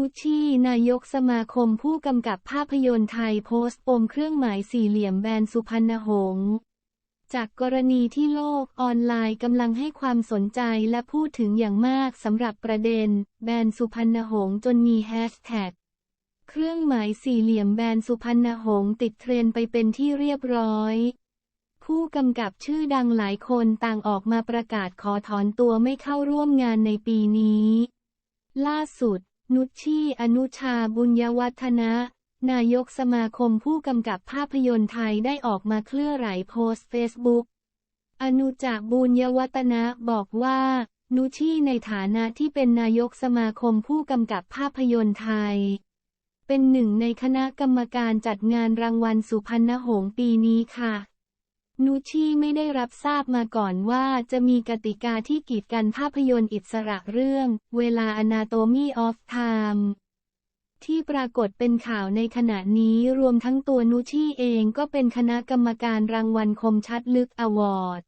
นุชชี นายกสมาคมผู้กำกับภาพยนตร์ไทยโพสต์ปมเครื่องหมายสี่เหลี่ยมแบนสุพรรณหงษ์จากกรณีที่โลกออนไลน์กำลังให้ความสนใจและพูดถึงอย่างมากสำหรับประเด็น แบนสุพรรณหงษ์จนมีแฮชแท็กเครื่องหมายสี่เหลี่ยมแบนสุพรรณหงษ์ติดเทรนไปเป็นที่เรียบร้อย ผู้กำกับชื่อดังหลายคนต่างออกมาประกาศขอถอนตัวไม่เข้าร่วมงานในปีนี้ ล่าสุด นุชชีอนุชาบุญยวัฒนะ นายกสมาคมผู้กำกับภาพยนตร์ไทยได้ออกมาเคลื่อไหลโพสต์เฟซบุ๊ก อนุจากบุญยวัฒนะบอกว่า นุชชีในฐานะที่เป็นนายกสมาคมผู้กำกับภาพยนตร์ไทย เป็นหนึ่งในคณะกรรมการจัดงานรางวัลสุพรรณหงษ์ปีนี้ค่ะ นูชี่ไม่ได้รับทราบมาก่อนว่าจะมีกติกาที่กีดกันภาพยนตร์อิสระเรื่อง เวลา Anatomy of Time ที่ปรากฏเป็นข่าวในขณะนี้รวมทั้งตัวนูชี่เองก็เป็นคณะกรรมการรางวัลคมชัดลึกอวอร์ด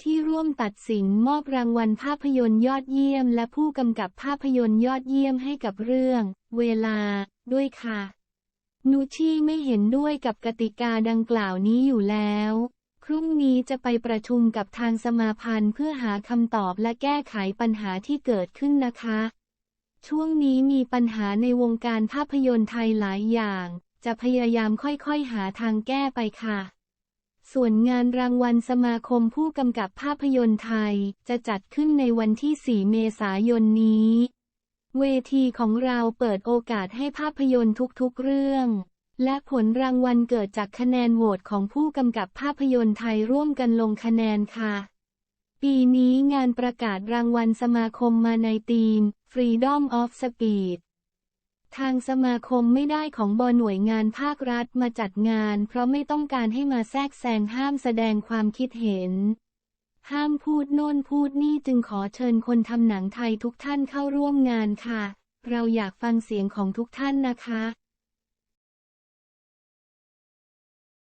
ที่ร่วมตัดสินมอบรางวัลภาพยนตร์ยอดเยี่ยม และผู้กำกับภาพยนตร์ยอดเยี่ยมให้กับเรื่อง เวลา ด้วยค่ะ นูชี่ไม่เห็นด้วยกับกติกาดังกล่าวนี้อยู่แล้ว พรุ่งนี้จะไปประชุมกับทางสมาพันธ์เพื่อหาคำตอบและแก้ไขปัญหาที่เกิดขึ้นนะคะ ช่วงนี้มีปัญหาในวงการภาพยนตร์ไทยหลายอย่าง จะพยายามค่อยๆหาทางแก้ไปค่ะ ส่วนงานรางวัลสมาคมผู้กำกับภาพยนตร์ไทยจะจัดขึ้นในวันที่ 4 เมษายนนี้ เวทีของเราเปิดโอกาสให้ภาพยนตร์ทุกๆเรื่อง และผลรางวัลเกิดจากคะแนนโหวตของผู้กำกับภาพยนตร์ไทยร่วมกันลงคะแนนค่ะ ปีนี้งานประกาศรางวัลสมาคมมาในธีม Freedom of Speech ทางสมาคมไม่ได้ของบอหน่วยงานภาครัฐมาจัดงาน เพราะไม่ต้องการให้มาแทรกแซงห้ามแสดงความคิดเห็น ห้ามพูดโน่นพูดนี่จึงขอเชิญคนทำหนังไทยทุกท่านเข้าร่วมงานค่ะ เราอยากฟังเสียงของทุกท่านนะคะ